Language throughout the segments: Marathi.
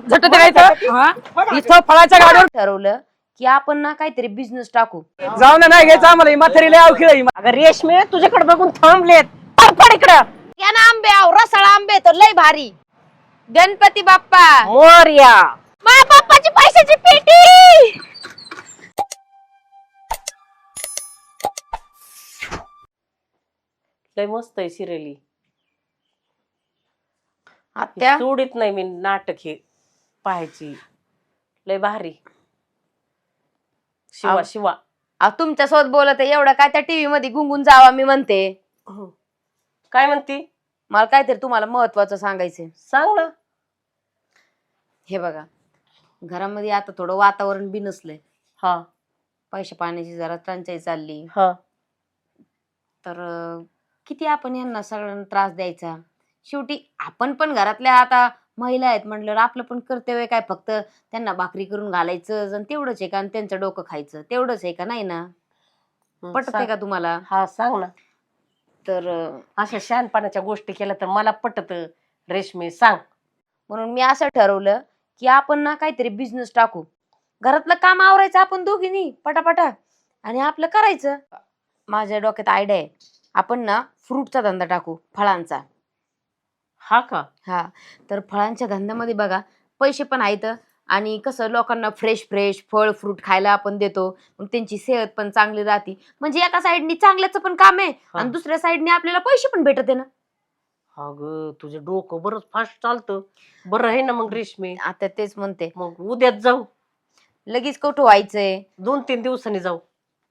झट करायचं हा? इथं फळाच्या गाडीवर ठरवलं की आपण ना काहीतरी बिझनेस टाकू. जाऊन नाही घ्यायचं आम्हाला म्हातारी लय अवखिळ आहे. अगं रेशमी तुझ्याकडे बघून थांबलेत. इकडं. या ना आंबे आव रसाळ आंबे तर लय भारी. गणपती बाप्पा. मोर्या. मा बाप्पाची पैशाची पेटी. लय मस्त आहे सिरियली. आत्या? सोडित नाही मी नाटक हे. पाहायची. लय भारी. शिवा आव. शिवा. अहो, तुमच्यासोबत बोलत आहे एवढं काय त्या टीव्ही मध्ये गुंगून जावा मी म्हणते. हं. काय म्हणती? मला काहीतरी तुम्हाला महत्वाचं सांगायचंय. सांग ना. हे बघा घरामध्ये आता थोडं वातावरण बिनसलंय हा. पैशा पाण्याची जरा टंचाई चालली. हा. तर अं, किती आपण यांना सगळ्यांना त्रास द्यायचा? शेवटी आपण पण घरातल्या आता महिला आहेत म्हटल्यावर आपलं पण कर्तव्य काय फक्त त्यांना भाकरी करून घालायचं आणि तेवढंच आहे का? आणि त्यांचं डोकं खायचं. तेवढंच आहे का? नाही ना? हं, पटत सांग. का तुम्हाला? हा सांग ना. तर अं, अशा शहाणपणाच्या गोष्टी केल्या तर मला पटत रेशमी. सांग. म्हणून मी असं ठरवलं की आपण ना काहीतरी बिझनेस टाकू. घरातलं काम आवरायचं आपण दोघींनी पटापटा. आणि आपलं करायचं. माझ्या डोक्यात आयडिया आहे. आपण ना फ्रूटचा धंदा टाकू फळांचा. हा का? हा. तर फळांच्या धंद्यामध्ये बघा पैसे पण आहेत आणि कसं लोकांना फ्रेश फ्रेश फळ फ्रूट खायला आपण देतो. मग त्यांची सेहत पण चांगली राहते. म्हणजे एका साईडनी चांगल्याचं पण काम आहे हा. आणि दुसऱ्या साईडने आपल्याला पैसे पण भेटत आहे ना. अगं तुझं डोकं बरंच फास्ट चालतं. बरं आहे ना मग रेशमी? आता तेच म्हणते. मग उद्याच जाऊ. लगेच कुठं व्हायचंय. दोन तीन दिवसांनी जाऊ.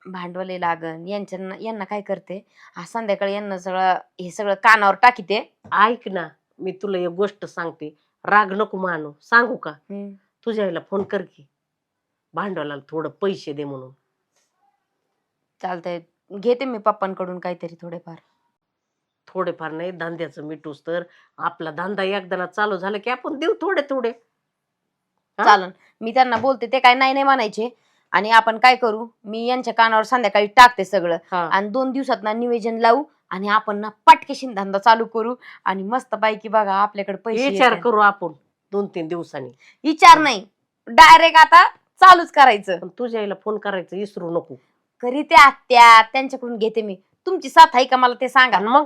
भांडवले लागन. यांच्या यांना काय करते? आज संध्याकाळी यांना सगळं हे सगळं कानावर टाकीते. ऐक ना. मी तुला एक गोष्ट सांगते. राग नको मानू. सांगू का? हम्म. तुझ्या आईला फोन कर की. भांडवलाला थोडं पैसे दे म्हणून. चालतंय. घेते मी पप्पांकडून काहीतरी थोडेफार. थोडेफार नाही धंद्याचं मिठूस तर. आपला धंदा एकदा चालू झाला की आपण देऊ थोडे थोडे. हा? चालन. मी त्यांना बोलते ते काय नाही नाही म्हणायचे. आणि आपण काय करू? मी यांच्या कानावर संध्याकाळी टाकते सगळं. हा. आणि दोन दिवसात ना नियोजन लावू. आणि आपण ना पटकेशीन धंदा चालू करू आणि मस्त पैकी बघा आपल्याकडे पैसे विचार येतात. करू आपण दोन तीन दिवसांनी. विचार नाही. डायरेक्ट आता चालूच करायचं. पण तुझ्या आईला फोन करायचं विसरू नको. घरी ते आत्या त्यांच्याकडून घेते मी. तुमची साथ आहे का मला ते सांगा. आणि मग?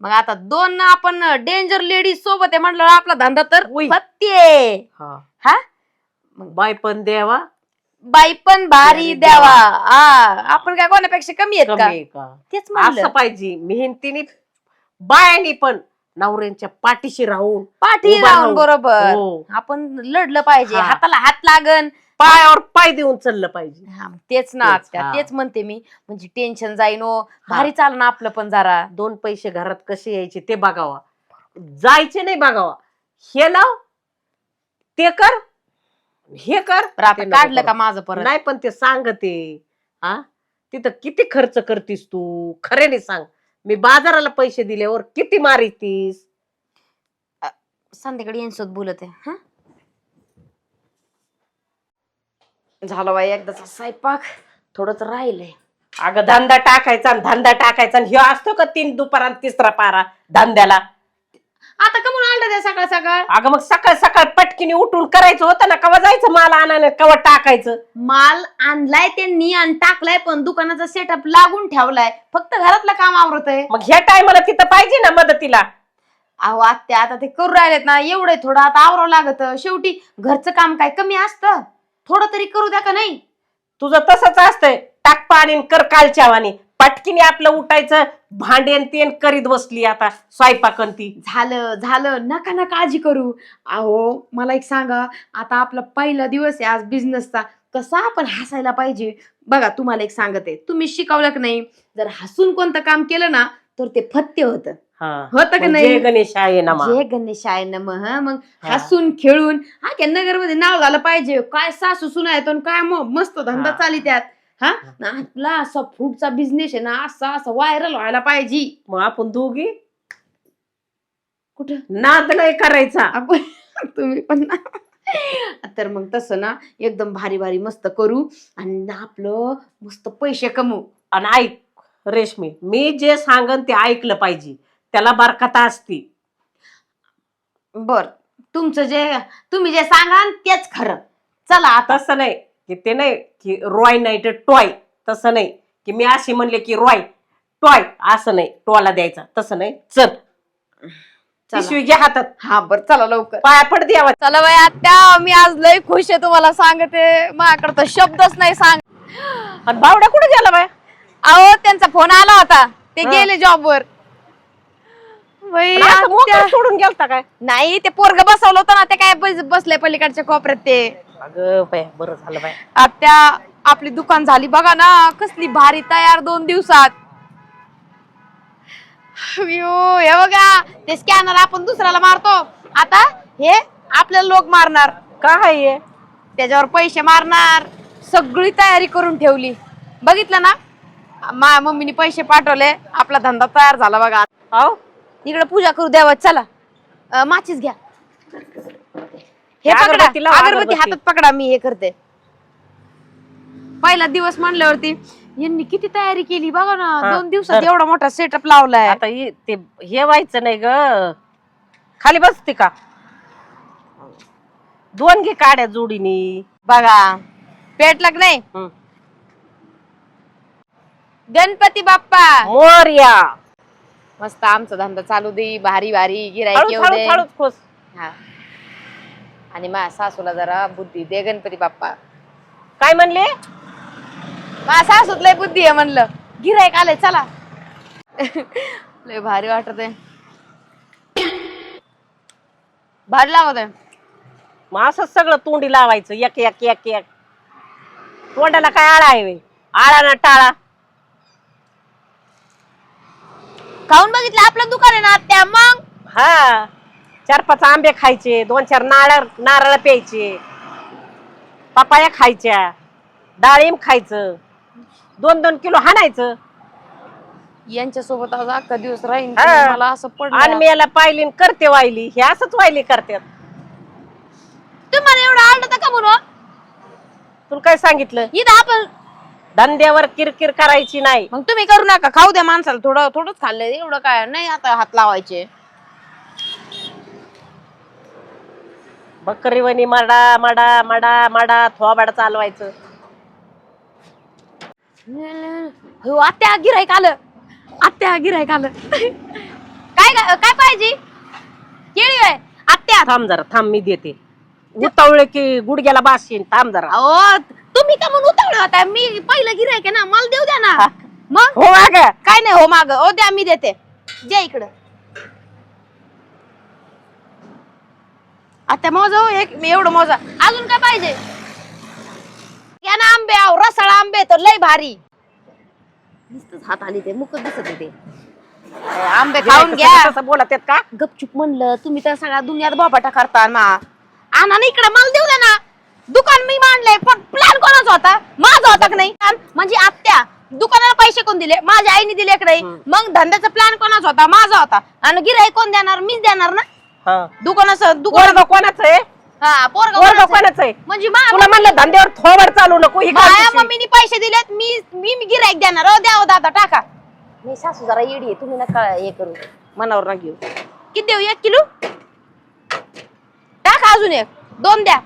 मग आता दोन आपण डेंजर लेडीज सोबत आहे म्हटलं आपला धंदा तर उई. फत्ते हा. हा? बाय पण द्यावा बाई पण भारी द्यावा. हा आपण काय कोणापेक्षा कमी आहेत कमी का आहे का? तेच असं म्हणलं पाहिजे. मेहनतीने बायानी पण नवऱ्यांच्या पाठीशी राहून पाठी उभा राहून. बरोबर. हो. आपण लढलं पाहिजे. हा. हाताला हात लागन. पायावर पाय देऊन चाललं पाहिजे. हा, तेच ना तेच, आत्या, हा. तेच म्हणते मी. म्हणजे टेन्शन जाईन ओ भारी चालणं आपलं पण जरा. दोन पैसे घरात कसे यायचे ते बघावा. जायचे नाही बघावा. हे लाव. ते कर. हे कर. पण आता ते नको काढलं करू. का माझं परत? नाही पण ते सांगते हा? तिथं किती खर्च करतीस तू? खऱ्याने सांग. मी बाजाराला पैसे दिल्यावर किती मारितीस? संध्याकाळी यांच्यासोबत बोलत. आहे हा? झालं बाई एकदाचा स्वयंपाक. थोडंच राहिलंय. अगं धंदा टाकायचा आणि धंदा टाकायचा आणि ह्यो असतो का तीन दुपारात तिसरा पारा? धंद्याला. आता का म्हणून आणलं त्या सकाळ सकाळ? अगं मग सकाळ सकाळ पटकीने उठून करायचं होतं ना कवा जायचं माल आणायला कवा टाकायचं? माल आणलाय त्यांनी आणि टाकलाय पण दुकानाचा सेटअप लागून ठेवलाय. फक्त घरातलं काम आवरत आहे मग ह्या टायमाला तिथं पाहिजे ना मदतीला? अहो आत्या आता ते करू राहिलेत ना एवढे थोडं आता आवरावं लागत. शेवटी घरचं काम काय कमी असतं? थोडं तरी करू द्या का नाही? तुझं तसंच असतंय. टाक पाणी आणि कर कालच्यावानी पटकीने आपलं उठायचं भांडेन तेन करीत बसली आता स्वयंपाकन ती. झालं झालं. नका ना काळजी करू. अहो मला एक सांगा आता आपला पहिला दिवस आहे आज बिझनेसचा कसा आपण हसायला पाहिजे. बघा तुम्हाला एक सांगते. तुम्ही शिकवलं की नाही? जर हसून कोणतं काम केलं ना तर ते फत्य होतं. होतं का मग नाही? गणेश आहे ना जय गणेश आहे ना मग हा. मग हा. हसून खेळून हा त्या नगरमध्ये नाव झालं पाहिजे. काय सासू सुना येतो आणि काय मग मस्त धंदा हा. चाली त्यात हा? ना आपला असा फ्रूटचा बिझनेस आहे ना असा असा व्हायरल व्हायला पाहिजे. मग आपण दोघी कुठं? नाद नाही करायचा. आपण तुम्ही पण ना. तर मग तसं ना एकदम भारी भारी मस्त करू आणि ना आपलं मस्त पैसे कमवू. आणि ऐक रेशमी मी जे सांगन ते ऐकलं पाहिजे. त्याला बारकाता असती. बर तुमचं जे तुम्ही जे सांगाल तेच खरं. चला आता. तसं नाही. की ते नाही की रॉय नाही तर टॉय तसं नाही. की मी अशी म्हणले की रॉय टॉय असं नाही. टॉला द्यायचा तसं नाही. चल. चला. पिशवी घ्या हातात. हा बर चला लवकर. पाया पड द्यावा चला बाई आत्या मी आज लय खुश आहे तुम्हाला सांगते. माझ्याकडे तर शब्दच नाही सांग आणि बावड्या कुठे गेला बाय? अहो त्यांचा फोन आला होता. ते हा. गेले जॉबवर बाई, पण असं मोकळं आत्या. सोडून गेलता काय? नाही ते पोरग बसवलं होतं ना ते काय बस- बसले पलीकडच्या कोपऱ्यात ते. अगं बाय बरं झालं बाय आत्या आपली दुकान झाली. बघा ना कसली भारी तयार दोन दिवसात. अयो, हे बघा ते स्कॅनर आपण दुसऱ्याला मारतो. आता हे आपल्याला लोक मारणार. काय हे? त्याच्यावर पैसे मारणार. सगळी तयारी करून ठेवली. बघितलं ना? मा मम्मीने पैसे पाठवले. आपला धंदा तयार झाला बघा. हो इकडे पूजा करू देवा चला. अं, माचीस घ्या. हे पकडा. अगरबत्ती लावा, अगरबत्ती अगरबत्ती. हातात पकडा मी हे करते. पहिला दिवस म्हणल्यावरती यांनी किती तयारी केली बघा ना. हा, दोन दिवसात तर. एवढा मोठा सेटअप लावलाय. आता इ- ते हे व्हायचं नाही ग. खाली बसते का? दोन घे काड्या जोडीनी. बघा. पेटलं की नाही? हं. गणपती बाप्पा. मोरया. मस्त आमचा धंदा चालू दे. भारी भारी गिराईक हळूच येऊ हळूच दे. हळूच खोस हा. आणि माझ्या सासूला जरा बुद्धी दे गणपती बाप्पा. काय म्हणले? माझ्या सासूत लय बुद्धी आहे म्हणलं. गिराईक आलंय चला. लय भारी वाटत आहे भारी लागत आहे मग असंच सगळं तोंडी लावायचं एक एक एक एक. तोंडाला काय आळा आहे? आळा ना टाळा. खाऊन बघितलं आपलं दुकान आहे ना त्या मग? हा. चार पाच आंबे खायचे दोन चार नारळ नारळ प्यायचे. पपाया खायच्या. डाळिंब खायचं. दोन दोन किलो हाणायचं. यांच्या सोबत आज अख्खा दिवस राहीन हा. मला असं आणि पडलं मी याला पाहिली न करते वाहिली. हे असंच वाहिली करतात. तुम्हाला एवढं आवडत का म्हणून? तुला काय सांगितलं? इथं आपण धंद्यावर किरकिर करायची नाही. मग तुम्ही करू नका. खाऊ द्या माणसाला. थोडं थोडंच खाल्लंय. एवढं काय? नाही आता हात लावायचे. बकरीवणी मडा मडा मडा मडा थोबाड चालवायचं. हो आत्या गिरायक आलं. आत्या गिरायक आलं. काय काय पाहिजे? केळी आहे आत्या. थांब जरा थांब मी देते. उतावळे की गुडघ्याला बाशीन थांब जरा. अहो तुम्ही का म्हणून उतावळे होता? मी पहिलं गिरायक आहे ना मला देऊ द्या ना. मग? हो अग काय नाही हो माग. ओ द्या मी देते. द्या इकडं. आता मोजा हो एक मी एवढं मोजा. अजून काय पाहिजे? घ्या ना आंबे आहो रसाळ आंबे तर लय भारी. नुसतंच हात आली ते मुख दिसत आहे ते. आंबे खाऊन घ्या. कसं बोलत आहेत का? गपचूप म्हणलं तुम्ही तर सगळ्या दुनियात बाबाटा करता ना. आणा ना इकडे मला देऊ द्या ना. दुकान मी मांडलंय पण प्लॅन कोणाचा होता? माझा होता का नाही? Plan म्हणजे आत्या दुकानाला पैसे कोण दिले? माझ्या आईने दिले का नाही? मग धंद्याचा प्लॅन कोणाचा होता? माझा होता. आणि गिराईक कोण देणार? मीच देणार ना? हा. दुकानाचं दुकान कोणाचं आहे? हा पोरगं पोरगं कोणाचं आहे? म्हणजे मा- तुला म्हणलं धंद्यावर थोबड चालू नको ही करतेस. मम्मीने पैसे दिलेत मी मी मी गिराईक देणार हो द्या हो दादा टाका. मी सासू जरा येडी आहे तुम्ही नका हे करू. मनावर ना घेऊ. किती देऊ? एक किलो? टाका अजून एक. दोन द्या.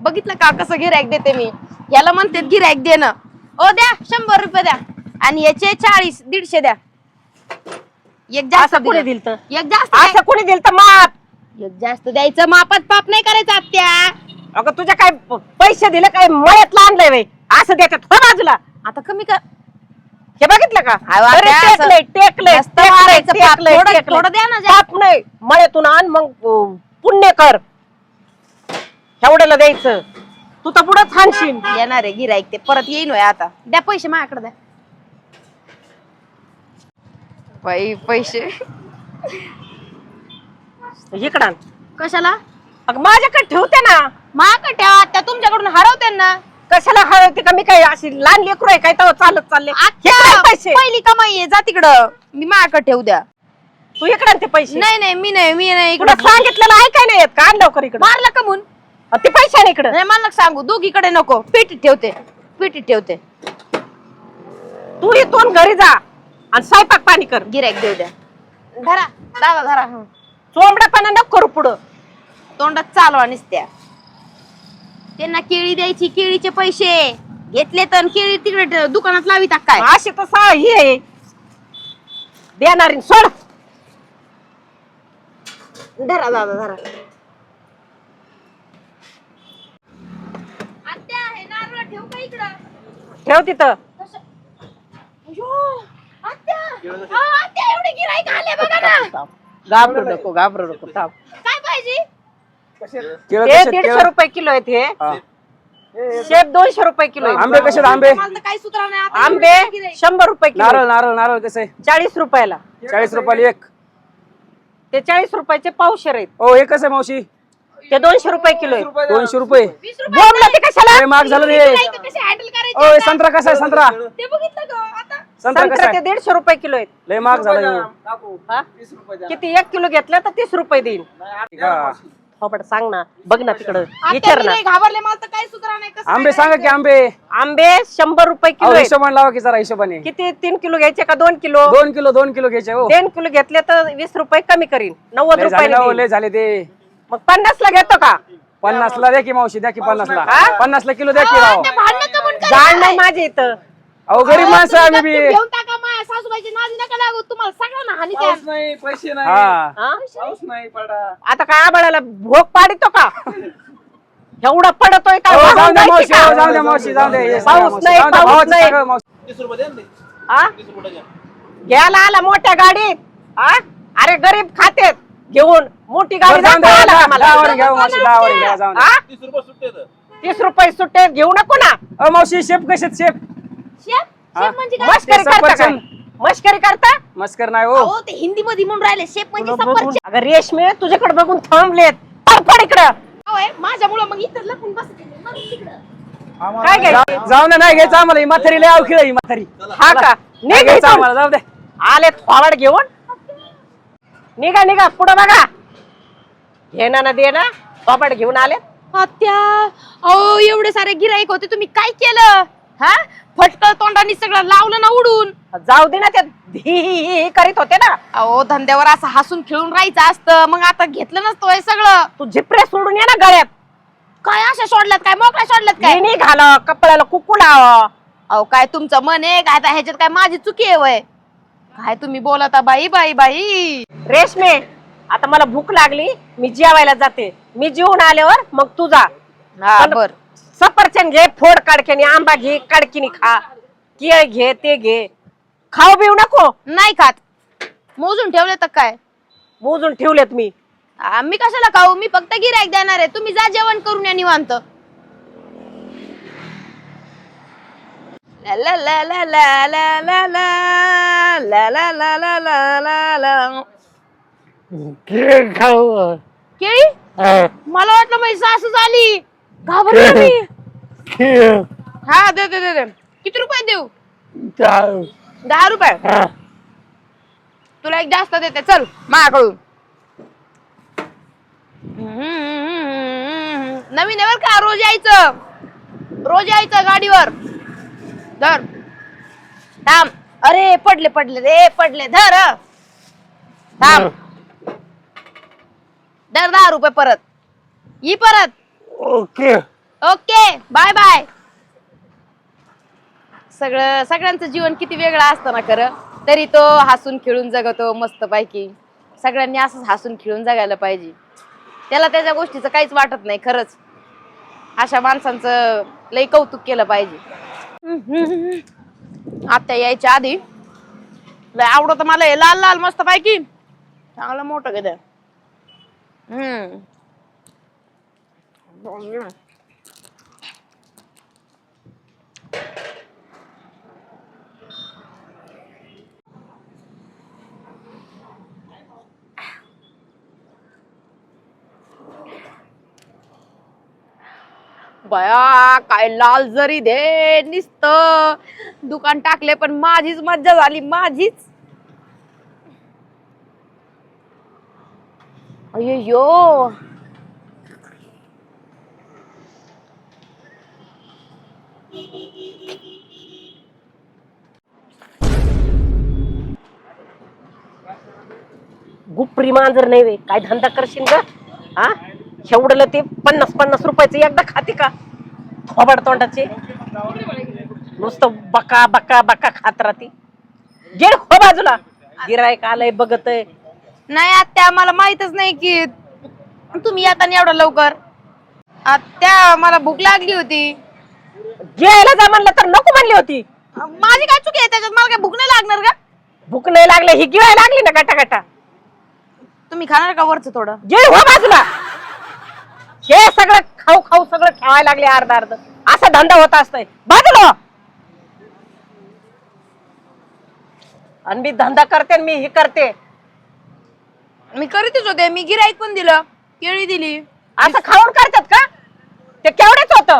बघितलं का कसं गिराईक देते मी? याला म्हणते गिराईक देणं. ओ द्या शंभर रुपये द्या. आणि याचे चाळीस दीडशे द्या. एक जास्त असं कोणी दिलं. दिलं तर? एक जास्त द्या. असं कोणी दिलं तर माप एक जास्त द्यायचं मापात पाप नाही करायचं आत्या. अगं तुझ्या काय प- पैसे दिले काय मळ्यात आणलंय वे असं द्यायच्यात हो बाजूला? आता कमी कर. हे बघितलं का? अहो, अरे असं टेकलंय टेकलय जास्त मारायचं पाप. थोडं- थोडं द्या ना जास्त. पाप नाही. मळ्यातून आण मग अं, पुण्य कर. एवढ्याला द्यायचं. तू तर पुढं थांबशील. येणार आहे गिराईक ते. परत येईन होय आता. द्या पैसे माझ्याकडे द्या. बाई पैसे. इकडं आण. कशाला? अगं माझ्याकडे ठेवते ना. माझ्याकडे ठेवा त्या तुमच्याकडून हरवते ना कशाला हळवते का? मी काय अशी लहान लेकरू आहे काय तेव्हा चालत चालले. हे काय पैसे? पहिली कमाई आहे जा तिकडं. मी माझ्याकडे ठेवू द्या. तू इकडे ते पैसे. नाही नाही मी नाही मी नाही तुला इकडे सांगितलेलं आहे काय नाही? येत का आण लवकर इकडे? मारला का म्हणून? ते पैसे आण इकडं. नाही मला नका सांगू दोघीकडे नको. पेटीत ठेवते पेटीत ठेवते. तू इथून घरी जा. आणि स्वयंपाक पाणी कर. गिराईक देऊ द्या. धरा दादा धरा. हं. चोंबड्यापणा नको करू पुढं. तोंडात चालवा निसत्या. त्यांना केळी द्यायची केळीचे पैसे. घेतले तर केळी तिकडे दुकानात लाविता काय? अशी तर सा ही आहे. देणारी सोड. धरा दादा धरा. आत्या हे नारळ ठेव का इकडं? ठेव तिथं अयो, आत्या अहो, आत्या एवढे गिराईक आले बघा ना. घाबरू नको घाबरू नको थांब. काय पाहिजे? दीडशे रुपये किलो आहेत हे. हा. शेप दोनशे रुपये किलो आहेत. आंबे कसे आंबे? मला तर काही नाही. आता आंबे गिऱ्हाईक. शंभर रुपये किलो नारळ नारळ नारळ कसे? चाळीस रुपयाला. चाळीस रुपयाला एक. ते चाळीस रुपयाचे पावशेर आहेत. हो एक कसं आहे मावशी. ते दोनशे रुपये किलो आहेत दोनशे रुपये बोंबला ते कशाला? महाग झालं रे. ओ? संत्रा कसा आहे संत्रा? ते बघितलं का आता. संत्रा कसा संत्रा ते आहे दीडशे रुपये किलो आहेत. लय महाग झालं. हा? किती एक किलो घेतलं तर तीस रुपये देईन. हा. सांग ना बघ ना तिकडं. विचार ना. घाबरले मला तर काही सुचणार नाही. कसं आंबे काय सांगा की आंबे. आंबे शंभर रुपये किलो आहेत. हिशोबाने लावा की जरा हिशोबाने. किती तीन किलो घ्यायचे का दोन किलो? दोन किलो दोन किलो घ्यायचे हो. तीन किलो घेतले तर वीस रुपये कमी करीन. नव्वद लय झाले रुपये ना हो, लय झाले ते. मग पन्नास ला घेतो का पन्नास ला द्या की मावशी द्या की पन्नास ला हा? पन्नास ला किलो द्या की राव जाण नाही माझी इथं अहो गरीब माणसं आम्ही बी गपचूप घेऊन टाका माझ्या सासूबाईची नादी नका लागू तुम्हाला सगळ्यांना हानी द्या नाही पैसे नाही हा हा? पाऊस नाही पडा आता काय आबाळाला भोग पाडितो का एवढा पडतोय का हो, वाहून जाऊ द्या जायची मावशी का? हो, जाऊ द्या मावशी जाऊ द्या हे पाऊस मावशी. नाही, जाऊ द्या, पाऊस भावाचं नाही. सांगा मावशी. तीस रुपये द्या ना ते. हा? तीस रुपये द्या. घ्यायला आला मोठ्या गाडीत हा? अरे गरीब खातेत घेऊन मोठी गाडी बरं, जाऊन दाखवा द्या आला दहा- आम्हाला. दहावर घ्या मावशी दहावर घ्या जाऊन द्या. हा? तीस रुपये सुट्टे आहेत. तीस रुपये सुट्टे घेऊ नको ना. अहो मावशी शेप आहेत, शेप? शेप? हा? शेप म्हणजे काय? मस्करी ते करता काय? सफरचंद. मस्करी करता? मस्कर नाही हो. अहो ते हिंदी मध्ये म्हणून राहिले शेप म्हणजे सफरचंद. अगं रेशमी तुझ्याकडे बघून थांबलेत. पड इकडं. होय माझ्यामुळं मग इथं लपून बस काय घ्यायचं? जाऊ द्या नाही घ्यायचं आम्हाला. ही म्हातारी लय अवखिळ आहे ही म्हातारी. हा का? नाही घ्यायचं. आम्हाला जाऊ दे. आले थोबाड घेऊन. निघा निघा पुढं बघा. घेणं ना दे ना. थोबाड घेऊन आले. आत्या अहो एवढे सारे गिराईक होते तुम्ही काय केलं? हा? फटकळ तोंडाने सगळं लावलं ना उडून. जाऊ दे ना ते. धी हि हि हि करीत होते ना. अहो धंद्यावर असं हसून खेळून राहायचं असतं. मग आता घेतलं नसतं होय सगळं. तू झिपरे सोडून ये ना गळ्यात. काय अशा सोडल्यात काय? मोकळ्या सोडल्यात काय? लेणी घाल कपड्याला कुकू लाव अहो काय तुमचं मन आहे? काय आता ह्याच्यात काय माझी चुकी आहे वय काय तुम्ही बोलता बाई बाई बाई? रेशमे आता मला भूक लागली मी जेवायला जाते. मी जेवून आल्यावर मग तू जा. हा पण बर. सफरचंद घे फोड काडक्याने आंबा घे काडकीने खा. केळ घे ते घे. खाऊ पिऊ नको. नाही खात. मोजून ठेवले तर काय? मोजून ठेवलेत मी. आ, मी कशाला खाऊ? मी फक्त गिरायक देणार आहे. तुम्ही जा जेवण करून या निवांत. केळी खाऊ केळी मला वाटलं माझी सास झाली घाबरले मी हा दे दे किती रुपये देऊ दहा रुपये तुला एक जास्त देते चल माझ्याकडून नवीन आहे बरं का रोज यायचं रोज यायचं गाडीवर धर. थांब. अरे पडले पडले रे पडले. धर. थांब. धर. दहा रुपये परत. ही परत. ओके. ओके. Bye bye. सगळं सगळ्यांचं जीवन किती वेगळं असतं ना खरं. तरी तो हसून खेळून जगतो मस्त पैकी सगळ्यांनी असंच हसून खेळून जगायला पाहिजे. त्याला त्याच्या गोष्टीचं काहीच वाटत नाही खरंच. अशा माणसांचं लई कौतुक केलं पाहिजे. आत्या यायच्या आधी लय आवडत मला हे लाल लाल मस्त पैकी चांगलं मोठं घेत हम्म बया काय लाल जरी दे निसत. दुकान टाकले पण माझीच मज्जा झाली माझीच. अय्यो. गुप्री मांजर नाही वे. काय धंदा करशील का हा शेवडलं ते पन्नास पन्नास रुपयाचं एकदा खाते का? थोबाड तोंडाचे. नुसतं बका बका बका खात राहते. गेड हो बाजूला. गिरायक आलंय बघत नाही आत्या मला माहितच नाही की तुम्ही येता नाही एवढं लवकर? आत्या मला भूक लागली होती. गिरायला जा म्हणलं तर नको म्हणली होती. माझी काय चुकी आहे त्याच्यात? मला काय भूक नाही लागणार का? भूक नाही लागले ही गिळायला लागली ना गटा गटा तुम्ही खाणार का वरचं थोडं? गिळ हो बाजूला. हे सगळं खाऊ खाऊ सगळं ठेवायला लागले अर्ध अर्ध. असा धंदा होत असतोय. बाजूला. आणि मी धंदा करते आणि मी हे करते. मी करीतच होते मी गिराईक पण दिलं केळी दिली. असं खाऊन करतात का? ते केवढेच होत.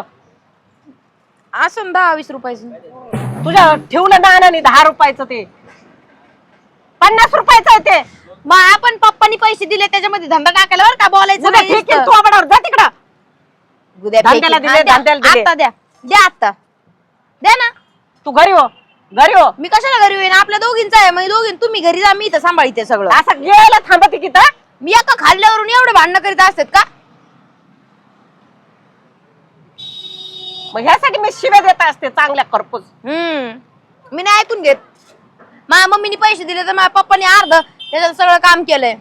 असं दहा वीस रुपयाचं. तुझ्या ठेवलं ना दहा रुपयाचं ते. पन्नास रुपयाचं आहे ते. मग आपण पप्पानी पैसे दिले त्याच्यामध्ये धंदा टाकायला बरं का बोलायचं उद्या नाही ठीक आहे नुसतं. तू आबडावर जा तिकडं. उद्या धंद्याला फेकीन. दिले, हा, द्या. धंद्याला दिले. आता द्या. द्या आता. द्या ना. तू घरी हो घरी हो. मी कशाला घरी होईन? आपल्या दोघींचा आहे. मग दोघीं तुम्ही घरी जा मी इथं सांभाळते सगळं. असं गिळायला थांबते की तर मी एका खाल्ल्यावरून एवढे भांडणं करीत असतात का? मग ह्यासाठी मी शिव्या देत असते चांगल्या खरपूस. हम्म. मी नाही ऐकून घेत. माझ्या मम्मीने पैसे दिले तर माझ्या पप्पाने अर्ध त्याच्यात सगळं काम केलंय.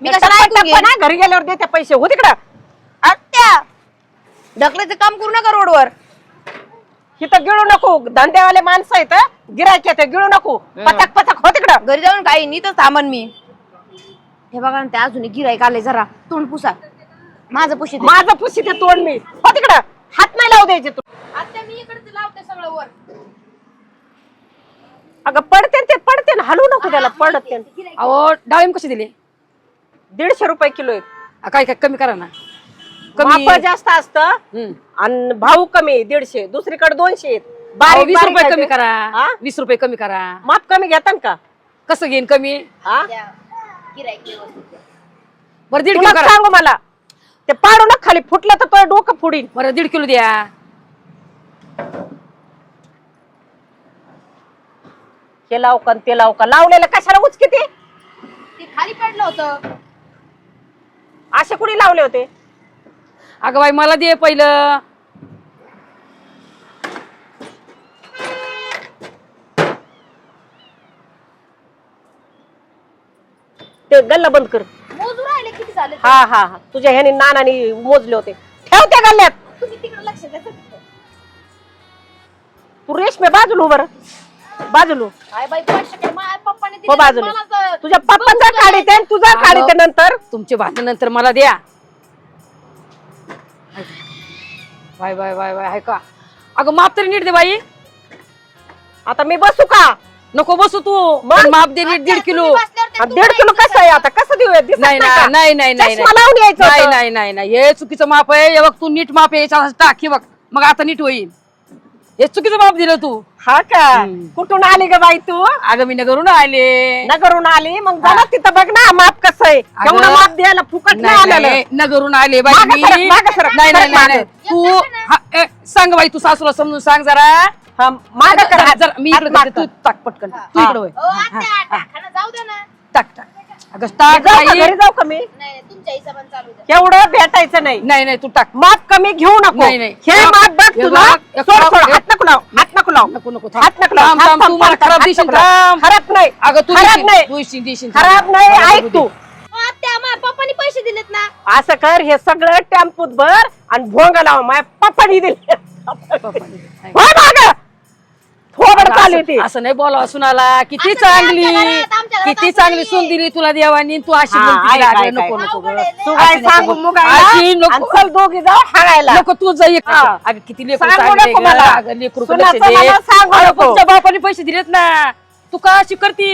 मी कशाला ऐकून घेईन? ना, घरी गेल्यावर देते पैसे. हो तिकडं. आत्या ढकलायचं काम करू नका रोडवर. इथं गिळू नको. धंद्यावाले माणसं आहेत गिरायचे ते गिळू नको. पचक पचक हो तिकडं. घरी जाऊन काही नीतच थांबन मी. हे बघा ना ते अजून गिराईक आले जरा. तोंड पुसा. माझं पुशी माझं पुशी ते तोंड मी. हो तिकडं. हात नाही लावू द्यायचे तू. आत्या मी इकडे लावते सगळं वर. अगं पडते न ते पडते ना हलू नको त्याला पडते. अहो डाळिंब कशी दिली? दीडशे रुपये किलो आहेत काय काय कमी करा ना. कमी माप जास्त असतं. हम्म. आणि भाऊ कमी दीडशे. दुसरीकडे दोनशे आहेत. अहो, बारीक वीस बारीक रुपये आहे कमी ते. करा? वीस रुपये कमी करा. माप कमी घेतात का? कसं घेईन कमी? हा? बरं दीड तुला किलो करा. सांगू मला. ते पाडू ना खाली फुटलं तर तो डोकं फुडीन. बरं दीड किलो द्या. हे लाव का ते लाव का लावलेलं कशाला उचकी ते? ते खाली पडलं होतं. असे कुणी लावले होते? अगं बाई मला दे पहिलं. ते गल्ला बंद कर. मोजू राहिले किती झाले हा हा हा. तुझ्या ह्याने नानानी मोजले होते. ठेव त्या गल्ल्यात. तुम्ही तिकडे लक्ष द्या तू रेशमे बाजूला उभं राहा. बाजूला. काय बाई पैसे काय माझ्या पप्पाने हो बाजूला. मला तर- तुझ्या पप्पांचा काढीते आणि तुझा अगं. काढीते नंतर. तुमचे भांडण नंतर मला द्या. बाय बाय बाय बाय आहे का? अगं माप तरी नीट दे बाई. आता मी बसू का? नको बसू तू. मग? पण माप दे नीट दीड किलो. तुम्ही बसल्यावर ते हा, तुम्हाला दीड किलो कसं आहे आता? कसं देऊ दिसत नाही नाही नाही का? नाही नाही नाही चष्मा लावून यायचं नाही होतं. नाही नाही नाही. हे चुकीचं माप आहे. हे बघ तू नीट माप आहे याच्यावर टाक बघ. मग आता नीट होईल. हे चुकीचं माप दिलं तू. हा का? हम्म. कुठून आली ग बाई तू? अगं मी नगरून आले. नगरून आली? मग जरा तिथं बघ ना माप कसं आहे. अगं. एवढं माप द्यायला फुकट नाही नाही आलेलं. नाही नगरून आले बाई मागं मी. सरक, मागं सरक, नाही नाही सरक नाही नाही. तू हा, ए, सांग बाई तू सासूला समजून सांग जरा. हा, मागं कर. जरा- हात. जरा- मी हात इकडे माग करते, कर. तू टाक पटकन. तू हा. इकडे होय. ओ, आत्या, टाका ना, जाऊ द्या ना. टाक टाक. अगं टाक जाऊ का बाई. घरी जाऊ का मी? नाही तुमच्या हिशोबाने चालू द्या. एवढं भेटायचं नाही. नाही नाही तू टाक. माप कमी घेऊ नको. नाही, नाही. हे माप बघ एक सोड सोड. एक- हात नको लाव. हात नको लाव. नको नको थांब. हात नको लाव. थांब, हात थांब, थांब, तू मला थांब, खराब हात दिशील नको लाव. थांब. खराब नाही. अगं तू खराब दिशील, नाही. तू दिशील, दिशील, खराब. नाही. मला ऐक बघू तू. दे. ओ, आत्या माझ्या पप्पानी पैसे दिलेत ना. असं कर हे सगळं टेम्पूत भर आणि भोंगा लाव. माझ्या पप्पानी दिले मागं. थोबड चालू ती असं- नाही बोलावं सुनाला किती असं नाही, चांगली आमच्या घरात- आमच्या घरात किती चांगली. सून दिली तुला देवानी तू अशी हा, बोलती ऐक, अगं, ऐक, नको ऐक. नको गं. तू. काय अशी सांगू नको. मुगायला अशी नको. आणि चल दोघी जाऊ हागायला नको तू जाई हा. अगं किती लेकरू सांगू चांगले नको गं. मला. अगं लेकरू सुनाचं लक्ष दे. मला सांगू अरे, नको. तुझ्या बापाने पैसे दिलेत ना तू का अशी करती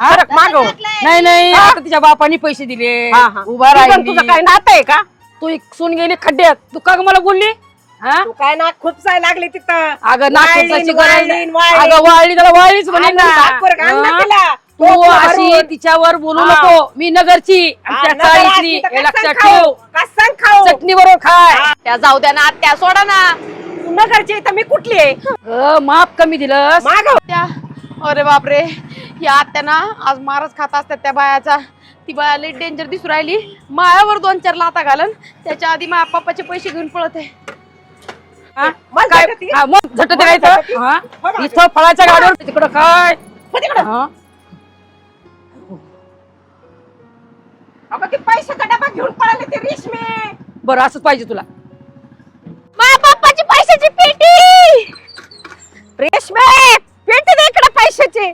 हा? सरक मागं. नाही नाही हा? आता तिच्या बापाने पैसे दिले. उभा तुझं- राहिली तुझं काय नातं आहे का तू एक सून गेली खड्ड्यात तू का ग मला बोलली हा? तू काय ना खूपसाय लागली तिथं? अगं वाळलीन, गरज नाही. वाळलीन. अगं वाळली त्याला वाळलीच म्हणे आणि ना. भाकर घाल ना? तिला. तू टोपलं अशी भरून. तिच्यावर बोलू हा. नको. मी नगरची. आणि त्या चाळीतली हे लक्षात ठेव. खाऊ? चटणी बरोबर खाय. त्या जाऊ द्या ना आत्या सोडा ना. तू नगरची तर मी कुठली आहे? अगं, माप कमी दिलं माग त्या अरे बापरे. या आत्या ना आज मारच खात असतात त्या बायाचा. ती बाया लई डेंजर दिसू राहिली. मायावर दोन चार लाता घालन. त्याच्या आधी माझ्या पप्पाचे पैसे घेऊन पळत. आहे बर असच हो, हो. फळाच्या हो. तिकडं काय? घेऊन पळाले ते पाहिजे तुला. माझ्या पप्पाची पैशाची पेटी. रेशमे पेटी दे इकडे पैशाची.